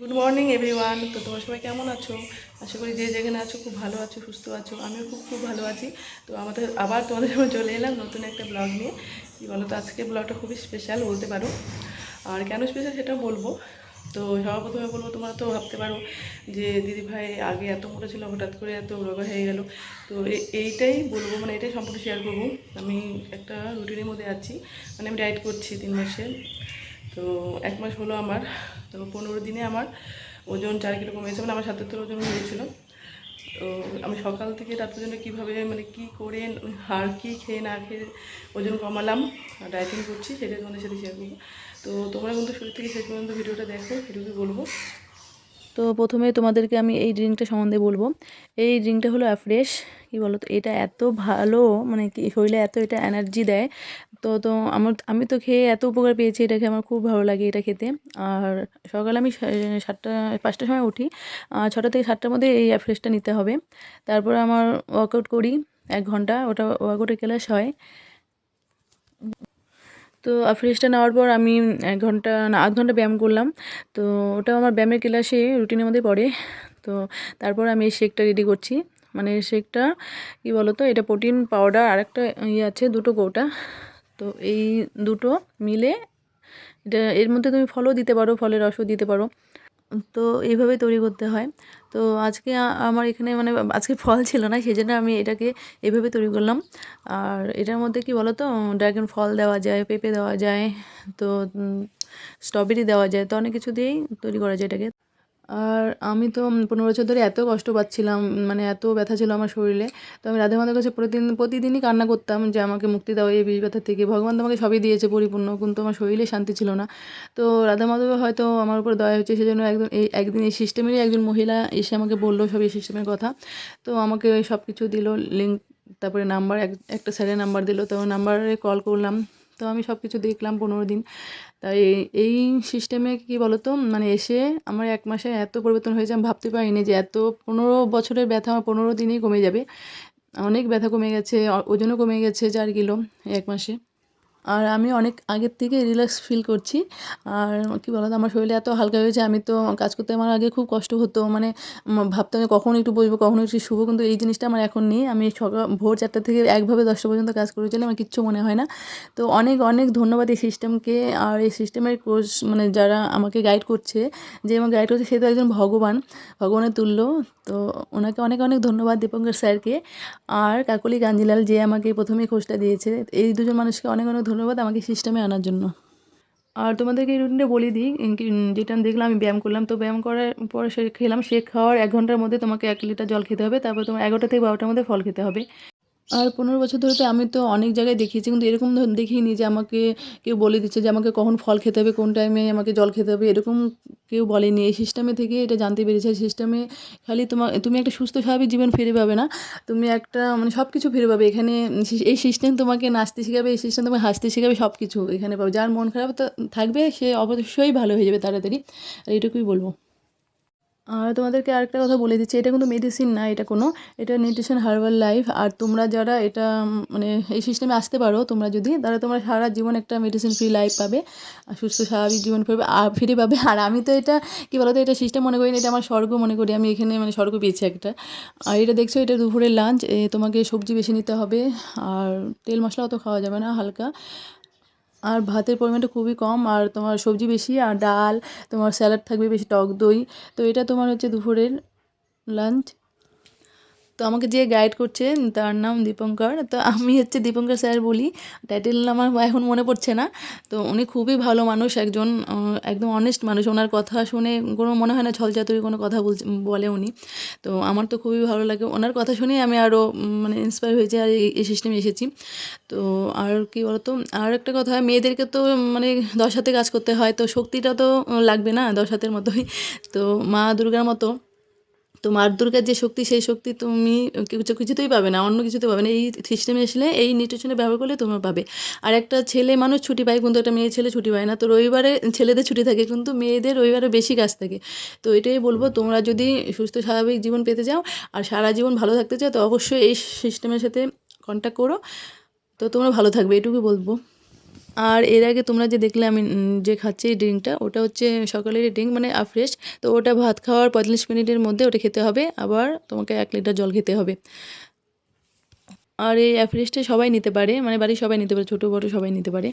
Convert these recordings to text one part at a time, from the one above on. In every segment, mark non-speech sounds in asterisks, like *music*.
Good morning everyone তো তোমার সবাই কেমন আছো? আশা করি যে যেখানে আছো, খুব ভালো আছো, সুস্থ আছো। আমিও খুব খুব ভালো আছি। তো আমাদের আবার তোমাদের চলে এলাম নতুন একটা ব্লগ নিয়ে। কী বলো তো আজকে ব্লগটা খুবই স্পেশাল বলতে পারো। আর কেন স্পেশাল সেটা বলব? তো সবার প্রথমে বলব, তোমরা তো ভাবতে পারো যে দিদি ভাই আগে এত মোটা ছিল, হঠাৎ করে এত রোগা হয়ে গেল। তো এইটাই বলব মানে এটাই সম্পূর্ণ শেয়ার করব। আমি একটা রুটিনের মধ্যে আছি। মানে আমি ডায়েট করছি তিন মাসের তো এক মাস হলো আমার। তো পনেরো দিনে আমার ওজন চার কিলো কমেছে মানে আমার সাতাত্তর ওজন হয়েছিল। তো আমি সকাল থেকে রাত পর্যন্ত কীভাবে মানে কি করে আর কী খেয়ে না খেয়ে ওজন কমালাম ডায়েটিং করছি সেটা তোমাদের সাথে শেয়ার করব। তো তোমরা কিন্তু শুরু থেকে শেষ পর্যন্ত ভিডিওটা দেখো, সেটুকুই বলব। তো প্রথমে তোমাদেরকে আমি এই ড্রিঙ্কটা সম্বন্ধে বলব। এই ড্রিঙ্কটা হলো অ্যাফ্রেশ, কী বলো তো এটা এত ভালো মানে কি, শরীরে এত এটা এনার্জি দেয়। তো তো আমার, আমি তো খেয়ে এত উপকার পেয়েছি, এটা খেয়ে আমার খুব ভালো লাগে এটা খেতে। আর সকালে আমি সাতটা, পাঁচটার সময় উঠি। ছটা থেকে সাতটার মধ্যে এই অ্যাফ্রেশটা নিতে হবে। তারপর আমার ওয়ার্কআউট করি এক ঘণ্টা, ওটা ওয়ার্কআউটে ক্লাস হয়। তো ফ্রেশটা নেওয়ার পর আমি এক ঘণ্টা না, আধ ঘণ্টা ব্যায়াম করলাম। তো ওটা আমার ব্যায়ামের ক্লাসে রুটিনের মধ্যে পড়ে। তো তারপর আমি এই শেকটা রেডি করছি। মানে শেকটা কী বলো তো এটা প্রোটিন পাউডার আর একটা ইয়ে আছে, দুটো গোটা তো এই দুটো মিলে এটা, এর মধ্যে তুমি ফলও দিতে পারো, ফলের রসও দিতে পারো। তো এইভাবে তৈরি করতে হয়। তো আজকে আমার এখানে মানে আজকে ফল ছিল না সেই জন্য আমি এটাকে এভাবে তৈরি করলাম। আর এটার মধ্যে কি বলো তো ড্রাগন ফল দেওয়া যায়, পেঁপে দেওয়া যায়, তো স্ট্রবেরি দেওয়া যায়, তো অনেক কিছু দিয়েই তৈরি করা যায় এটাকে। আর আমি তো পনেরো বছর ধরে এত কষ্ট পাচ্ছিলাম মানে এত ব্যথা ছিল আমার শরীরে। তো আমি রাধা মাধবের কাছে প্রতিদিন, প্রতিদিনই কান্না করতাম যে, আমাকে মুক্তি দাও এই বিষ ব্যথা থেকে। ভগবান তো আমাকে সবই দিয়েছে পরিপূর্ণ, কিন্তু আমার শরীরে শান্তি ছিল না। তো রাধা মাধবের হয়তো আমার উপর দয়া হচ্ছে, সেজন্য একজন এই, একদিন এই সিস্টেমেরই একজন মহিলা এসে আমাকে বলল সব এই সিস্টেমের কথা। তো আমাকে সব কিছু দিল লিঙ্ক তারপরে নাম্বার এক, একটা স্যারের নাম্বার দিল। তো নাম্বারে কল করলাম তো আমি সব কিছু দেখলাম পনেরো দিন। তাই এই সিস্টেমে কি বলতো? মানে এসে আমার এক মাসে এত পরিবর্তন হয়েছে, আমি ভাবতে পারিনি যে এত পনেরো বছরের ব্যথা আমার পনেরো দিনেই কমে যাবে। অনেক ব্যথা কমে গেছে ওজনও কমে গেছে চার কিলো এক মাসে। আর আমি অনেক আগের থেকে রিল্যাক্স ফিল করছি। আর কি বলতো, আমার শরীরে এত হালকা হয়েছে, আমি তো কাজ করতে আমার আগে খুব কষ্ট হতো। মানে ভাবতাম যে কখন একটু বসবো কখন একটু শুভ কিন্তু এই জিনিসটা আমার এখন নেই। আমি সকাল, ভোর চারটা থেকে একভাবে দশটা পর্যন্ত কাজ করে চলে, আমার কিচ্ছু মনে হয় না। তো অনেক অনেক ধন্যবাদ এই সিস্টেমকে আর এই সিস্টেমের কোর্স মানে যারা আমাকে গাইড করছে, যে আমার গাইড করছে, সে তো একজন ভগবান, ভগবানের তুল্য। তো ওনাকে অনেক অনেক ধন্যবাদ দীপঙ্কর স্যারকে। আর কাকলি গাঞ্জিলাল যে আমাকে প্রথমে খোঁজটা দিয়েছে, এই দুজন মানুষকে অনেক অনেক ধন্যবাদ। আমাকে সিস্টেমে আনার জন্য। আর তোমাদেরকে এই রুটিনটা বলে দিই যেটা আমি দেখলাম, আমি ব্যায়াম করলাম, তো ব্যায়াম করার পর সে খেলাম, সে খাওয়ার এক ঘণ্টার মধ্যে তোমাকে এক লিটার জল খেতে হবে, তারপর তোমার এগারোটা থেকে বারোটার মধ্যে ফল খেতে হবে। আর পনেরো বছর ধরে তো আমি তো অনেক জায়গায় দেখিয়েছি, কিন্তু এরকম দেখিনি যে আমাকে কেউ বলে দিচ্ছে যে আমাকে কখন ফল খেতে হবে, কোন টাইমে আমাকে জল খেতে হবে, এরকম কেউ বলেনি। এই সিস্টেমে থেকে এটা জানতে পেরেছি সিস্টেমে খালি তোমার তুমি একটা সুস্থ স্বাভাবিক জীবন ফিরে পাবে না, তুমি একটা মানে সব কিছু ফিরে পাবে। এখানে এই সিস্টেম তোমাকে নাচতে শেখাবে, এই সিস্টেম তোমাকে হাসতে শেখাবে সব কিছু এখানে পাবে। যার মন খারাপ তো, থাকবে, সে অবশ্যই ভালো হয়ে যাবে তাড়াতাড়ি। আর এইটুকুই বলব। আর তোমাদেরকে আরেকটা কথা বলে দিচ্ছি, এটা কিন্তু মেডিসিন না, এটা কোনো, এটা নিউট্রিশন হার্বাল লাইফ আর তোমরা যারা এটা মানে এই সিস্টেমে আসতে পারো, তোমরা যদি, তাহলে তোমরা সারা জীবন একটা মেডিসিন ফ্রি লাইফ পাবে, আর সুস্থ স্বাভাবিক জীবন পাবে আর ফিরে পাবে। আর আমি তো এটা, কী বলতো, এটা সিস্টেম মনে করি না এটা আমার স্বর্গ মনে করি, আমি এখানে মানে স্বর্গ পেয়েছি একটা। আর এটা দেখছ, এটা দুপুরের লাঞ্চ তোমাকে সবজি বেশি নিতে হবে, আর তেল মশলা অত খাওয়া যাবে না হালকা। আর ভাতের পরিমাণটা খুবই কম, আর তোমার সবজি বেশি, আর ডাল, তোমার স্যালাড থাকবে বেশি টক দই। তো এটা তোমার হচ্ছে দুপুরের লাঞ্চ তো আমাকে যে গাইড করছে, তার নাম দীপঙ্কর। তো আমি হচ্ছে দীপঙ্কর স্যার বলি টাইটেল আমার এখন মনে পড়ছে না। তো উনি খুবই ভালো মানুষ, একজন একদম অনেস্ট মানুষ। ওনার কথা শুনে কোনো, মনে হয় না ছলচাতুরি কোনো কথা বলে উনি। তো আমার তো খুবই ভালো লাগে। ওনার কথা শুনেই আমি আরও মানে ইন্সপায়ার হয়েছি আর এই- এই সিস্টেমে এসেছি। তো আর কি বলতো, আর একটা কথা, মেয়েদেরকে তো মানে দশ হাতে কাজ করতে হয়। তো শক্তিটা তো লাগবে না দশ হাতের মতোই। তো মা দুর্গার মতো তো মার দুর্গার যে শক্তি, সেই শক্তি তুমি কিছু, কিছুতেই পাবে না, অন্য কিছুতে পাবে না। এই সিস্টেমে আসলে এই নিউট্রিশনে ব্যবহার করলে তোমরা পাবে। আর একটা ছেলে মানুষ ছুটি পায়, কিন্তু একটা মেয়ে ছেলে ছুটি পায় না। তো রবিবারে ছেলেদের ছুটি থাকে, কিন্তু মেয়েদের রবিবারে বেশি কাজ থাকে। তো এটাই বলব, তোমরা যদি সুস্থ, স্বাভাবিক জীবন পেতে চাও আর সারা জীবন ভালো থাকতে চাও, তো অবশ্যই এই সিস্টেমের সাথে কন্ট্যাক্ট করো। তো তোমরা ভালো থাকবে, এটুকুই বলব। আর এর আগে তোমরা যে দেখলে আমি যে খাচ্ছি এই ড্রিঙ্কটা ওটা হচ্ছে সকালের ড্রিঙ্ক মানে আফ্রেশ তো ওটা ভাত খাওয়ার পঁয়তাল্লিশ মিনিটের মধ্যে ওটা খেতে হবে, আবার তোমাকে এক লিটার জল খেতে হবে। আর এই অ্যাফ্রেশটা সবাই নিতে পারে মানে বাড়ির সবাই নিতে পারে, ছোটো বড়ো সবাই নিতে পারে।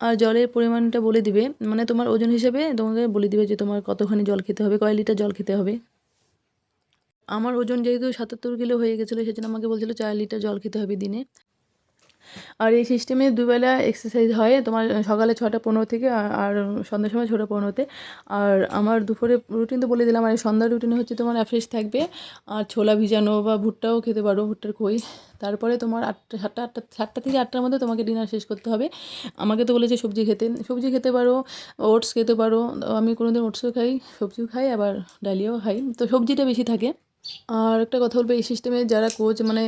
আর জলের পরিমাণটা বলে দিবে মানে তোমার ওজন হিসেবে তোমাকে বলে দিবে যে তোমার কতখানি জল খেতে হবে, কয় লিটার জল খেতে হবে। আমার ওজন যেহেতু সাতাত্তর কিলো হয়ে গেছিল, সেজন্য আমাকে বলছিল চার লিটার জল খেতে হবে দিনে। আর এই সিস্টেমে দুবেলা এক্সারসাইজ হয়, তোমার সকালে ছটা পনেরো থেকে আর সন্ধ্যার সময় ছটা পনেরোতে। আর আমার দুপুরে রুটিন তো বলে দিলাম, আর সন্ধ্যার রুটিনে হচ্ছে তোমার অ্যাফ্রেশ থাকবে, আর ছোলা ভিজানো বা ভুট্টাও খেতে পারো, ভুট্টার খই। তারপরে তোমার আটটা, সাতটা আটটা, সাতটা থেকে আটটার মধ্যে তোমাকে ডিনার শেষ করতে হবে। আমাকে তো বলেছে সবজি খেতে সবজি খেতে পারো ওটস খেতে পারো। আমি কোনো দিন ওটসও খাই, সবজিও খাই, আবার ডালিয়াও খাই। তো সবজিটা বেশি থাকে। আর একটা কথা বলব, এই সিস্টেমে যারা কোচ মানে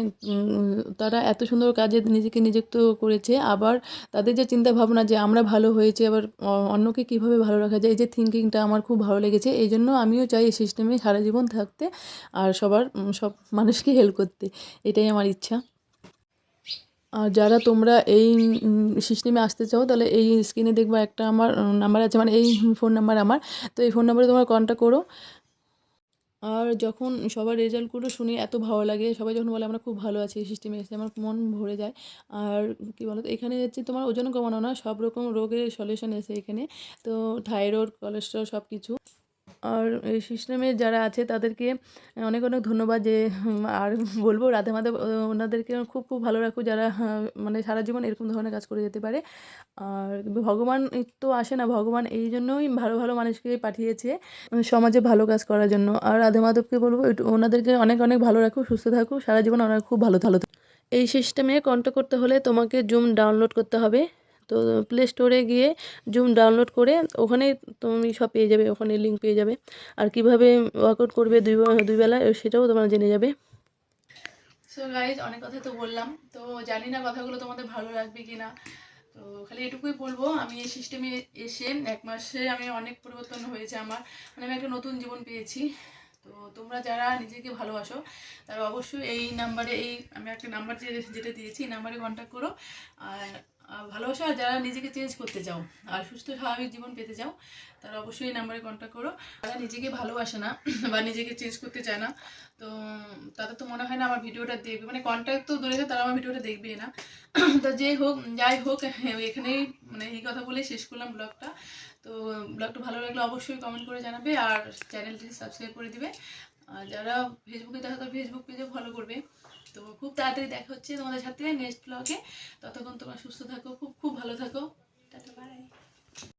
তারা এত সুন্দর কাজে নিজেকে নিযুক্ত করেছে। আবার তাদের যে চিন্তা ভাবনা যে আমরা ভালো হয়েছে, আবার অন্যকে কীভাবে ভালো রাখা যায়, এই যে থিঙ্কিংটা আমার খুব ভালো লেগেছে। এই জন্য আমিও চাই এই সিস্টেমে সারা জীবন থাকতে আর সবার সব মানুষকে হেল্প করতে। এটাই আমার ইচ্ছা। আর যারা তোমরা এই সিস্টেমে আসতে চাও, তাহলে এই স্ক্রিনে দেখবা একটা আমার নাম্বার আছে। মানে এই ফোন নাম্বার আমার। তো এই ফোন নাম্বারে তোমরা কন্ট্যাক্ট করো। আর যখন সবার রেজাল্টগুলো শুনি, এত ভালো লাগে। সবাই যখন বলে, আমরা খুব ভালো আছি সিস্টেমে এসে, আমার মন ভরে যায়। আর কী বলতো, এখানে হচ্ছে তোমার ওজন কমানো না, সব রকম রোগের সলিউশন এসে এখানে। তো থাইরয়েড কোলেস্ট্রল সব কিছু আর সিস্টেমে যারা আছে তাদেরকে অনেক অনেক ধন্যবাদ যে আর বলব রাধে মাধব ওনাদেরকে খুব খুব ভালো রাখো যারা মানে সারা জীবন এরকম ধরনের কাজ করে যেতে পারে। আর ভগবান তো আসে না, ভগবান এই জন্যই ভালো ভালো মানুষকে পাঠিয়েছে সমাজে ভালো কাজ করার জন্য। আর রাধে মাধবকে বলব ওনাদেরকে অনেক অনেক ভালো রাখো সুস্থ থাকো সারা জীবন ওনারা খুব ভালো ভালো। এই সিস্টেমে কন্ট্যাক্ট করতে হলে তোমাকে জুম ডাউনলোড করতে হবে। তো প্লে স্টোরে গিয়ে জুম ডাউনলোড করে ওখানে তুমি সব পেয়ে যাবে, ওখানে লিঙ্ক পেয়ে যাবে। আর কীভাবে ওয়ার্কআউট করবে দুই বে- দুই বেলা, সেটাও তোমরা জেনে যাবে। সো গাইজ অনেক কথা তো বললাম। তো জানি না কথাগুলো তোমাদের ভালো লাগবে কি না তো খালি এটুকুই বলব, আমি এই সিস্টেমে এসে এক মাসে আমি অনেক পরিবর্তন হয়েছে আমার। মানে আমি একটা নতুন জীবন পেয়েছি। তো তোমরা যারা নিজেকে ভালোবাসো, তারা অবশ্যই এই নাম্বারে এই আমি একটা নাম্বার যেটা দিয়েছি, এই নাম্বারে কন্ট্যাক্ট করো। আর ভালোবাসো আর যারা নিজেকে চেঞ্জ করতে চাও আর সুস্থ স্বাভাবিক জীবন পেতে চাও, তারা অবশ্যই এই নাম্বারে কন্ট্যাক্ট করো। যারা নিজেকে ভালোবাসে না *clears throat* বা নিজেকে চেঞ্জ করতে চায় না, তো তাদের তো মনে হয় না আমার ভিডিওটা দেখবে। মানে কন্ট্যাক্ট তো দূরে তারা আমার ভিডিওটা দেখবেই না। *clears throat* তো যেই হোক, যাই হোক, *laughs* এখানেই মানে এই কথা বলে শেষ করলাম ব্লগটা তো ব্লগটা ভালো লাগলে অবশ্যই কমেন্ট করে জানাবে আর চ্যানেলটি সাবস্ক্রাইব করে দিবে। আর যারা ফেসবুকে দেখা তো ফেসবুক পেজে ফলো করবে। তো খুব তাড়াতাড়ি দেখা হচ্ছে তোমাদের সাথে নেক্সট ব্লগে ততক্ষণ তোমরা সুস্থ থাকো, খুব খুব ভালো থাকো। Tata bye